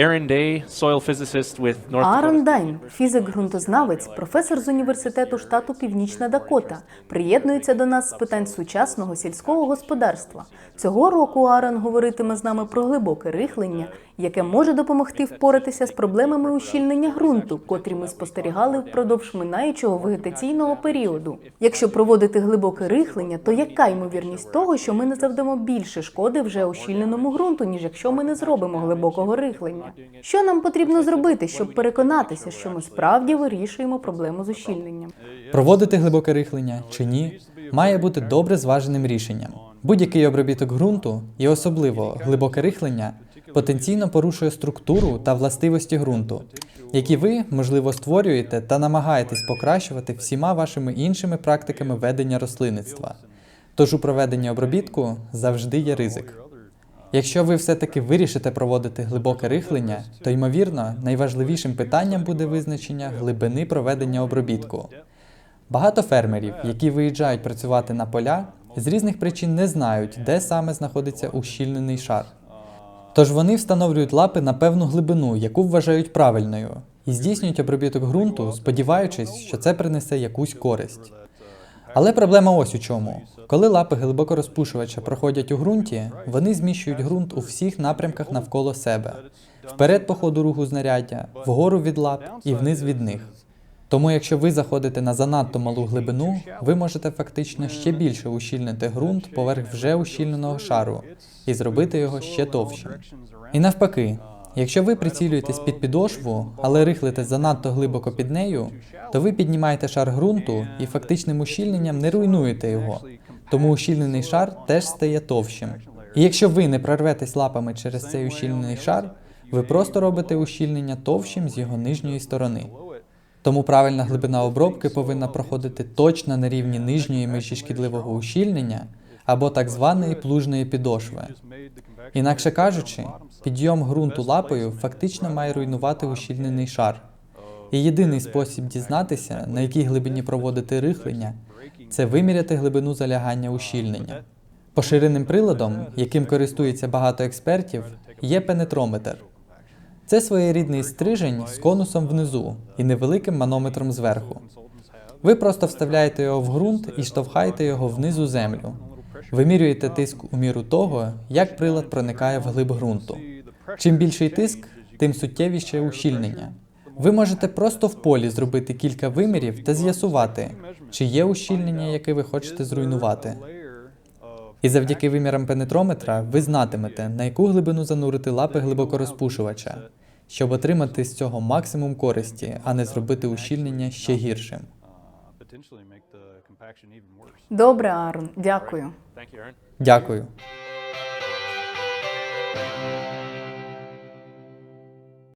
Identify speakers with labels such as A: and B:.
A: Aaron Day, soil physicist with North
B: Аарон
A: Dakota.
B: Дайн, фізик-ґрунтознавець, професор з університету штату Північна Дакота, приєднується до нас з питань сучасного сільського господарства. Цього року Аарон говоритиме з нами про глибоке рихлення, яке може допомогти впоратися з проблемами ущільнення ґрунту, котрі ми спостерігали впродовж минаючого вегетаційного періоду. Якщо проводити глибоке рихлення, то яка ймовірність того, що ми не завдамо більше шкоди вже ущільненому ґрунту, ніж якщо ми не зробимо глибокого рихлення? Що нам потрібно зробити, щоб переконатися, що ми справді вирішуємо проблему з ущільненням?
C: Проводити глибоке рихлення чи ні, має бути добре зваженим рішенням. Будь-який обробіток ґрунту, і особливо глибоке рихлення, потенційно порушує структуру та властивості ґрунту, які ви, можливо, створюєте та намагаєтесь покращувати всіма вашими іншими практиками ведення рослинництва. Тож у проведенні обробітку завжди є ризик. Якщо ви все-таки вирішите проводити глибоке рихлення, то ймовірно найважливішим питанням буде визначення глибини проведення обробітку. Багато фермерів, які виїжджають працювати на поля, з різних причин не знають, де саме знаходиться ущільнений шар. Тож вони встановлюють лапи на певну глибину, яку вважають правильною, і здійснюють обробіток ґрунту, сподіваючись, що це принесе якусь користь. Але проблема ось у чому. Коли лапи глибокорозпушувача проходять у ґрунті, вони зміщують ґрунт у всіх напрямках навколо себе: вперед по ходу руху знаряддя, вгору від лап і вниз від них. Тому, якщо ви заходите на занадто малу глибину, ви можете фактично ще більше ущільнити ґрунт поверх вже ущільненого шару і зробити його ще товщим. І навпаки, якщо ви прицілюєтесь під підошву, але рихлите занадто глибоко під нею, то ви піднімаєте шар ґрунту і фактичним ущільненням не руйнуєте його, тому ущільнений шар теж стає товщим. І якщо ви не прорветесь лапами через цей ущільнений шар, ви просто робите ущільнення товщим з його нижньої сторони. Тому правильна глибина обробки повинна проходити точно на рівні нижньої межі шкідливого ущільнення або так званої плужної підошви. Інакше кажучи, підйом ґрунту лапою фактично має руйнувати ущільнений шар. І єдиний спосіб дізнатися, на якій глибині проводити рихлення, це виміряти глибину залягання ущільнення. Поширеним приладом, яким користується багато експертів, є пенетрометр. Це своєрідний стрижень з конусом внизу і невеликим манометром зверху. Ви просто вставляєте його в ґрунт і штовхаєте його вниз у землю. Вимірюєте тиск у міру того, як прилад проникає в глиб ґрунту. Чим більший тиск, тим суттєвіше ущільнення. Ви можете просто в полі зробити кілька вимірів та з'ясувати, чи є ущільнення, яке ви хочете зруйнувати. І завдяки вимірам пенетрометра ви знатимете, на яку глибину занурити лапи глибокорозпушувача, щоб отримати з цього максимум користі, а не зробити ущільнення ще гіршим.
B: Добре, Аарон, дякую.
A: Thank you, Aaron.
C: Дякую.